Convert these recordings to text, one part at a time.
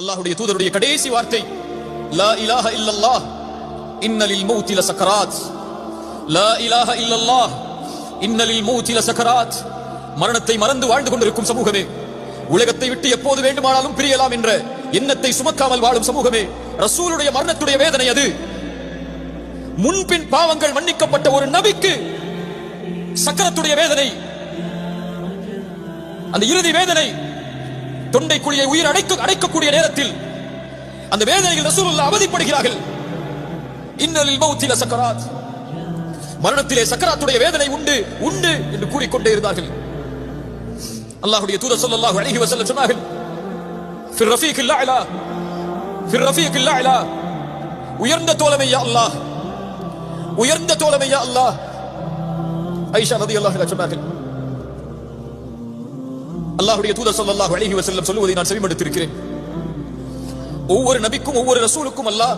அல்லாஹுடைய தூதருடைய கடைசி வார்த்தை லா இலாஹ இல்லல்லாஹ் இன்னலில் மௌத்தி லசக்கராத் லா இலாஹ இல்லல்லாஹ் இன்னலில் மௌத்தி லசக்கராத் மரணத்தை மறந்து வாழ்ந்து கொண்டிருக்கும் சமூகமே உலகத்தை விட்டு எப்போது வேண்டுமானாலும் பிரியலாம் என்ற எண்ணத்தை சுமக்காமல் வாழும் சமூகமே ரசூலுடைய மரணத்துடைய வேதனை அது. முன்பின் பாவங்கள் மன்னிக்கப்பட்ட ஒரு நபிக்கு சக்கரத்துடைய வேதனை. அந்த இறுதி வேதனை தொண்டை குழியை உயிர் அடைக்க அடைக்கக்கூடிய நேரத்தில் அந்த வேதனையில் ரசூலுல்லா அவதிப்படுகிறார்கள். இன்னலில் மௌத்தில சக்கராத். மரணத்திலே சக்கராத்துடைய வேதனை உண்டு உண்டு என்று கூறிக்கொண்டே இருந்தார்கள். அல்லாஹ்வுடைய தூதர் ஸல்லல்லாஹு அலைஹி வஸல்லம் சொன்னார்கள் ஃபிர் ரஃபீக்கில் அலா ஃபிர் ரஃபீக்கில் அலா உயர்ந்த தோழமை யா அல்லாஹ் உயர்ந்த தோழமை யா அல்லாஹ். ஐஷா ரலியல்லாஹு அன்ஹா சொன்னார்கள் அல்லாஹுடைய தூதர் சொல்லாஹ் அழகி வசல்லம் சொல்லுவதை நான் செவிமடுத்திருக்கிறேன். ஒவ்வொரு நபிக்கும் ஒவ்வொரு ரசூலுக்கும் அல்லாஹ்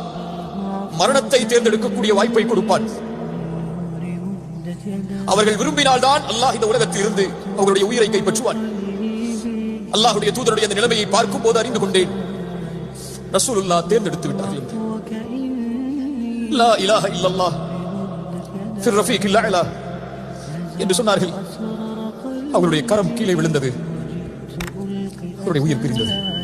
மரணத்தை தேர்ந்தெடுக்கக்கூடிய வாய்ப்பை கொடுப்பான். அவர்கள் விரும்பினால் தான் அல்லாஹ் இந்த உலகத்தில் இருந்து அவர்களுடைய உயிரை கைப்பற்றுவான். அல்லாஹுடைய தூதருடைய அந்த நிலைமையை பார்க்கும் போது அறிந்து கொண்டேன். ரசூலுல்லா தேர்ந்தெடுத்து விட்டார்கள் லா இலாஹ இல்லல்லாஹ் ஃபிர் ரஃபீக் இல்லா என்று சொன்னார்கள். அவருடைய கரம் கீழே விழுந்தது. அவருடைய உயிர் பிரிந்தது.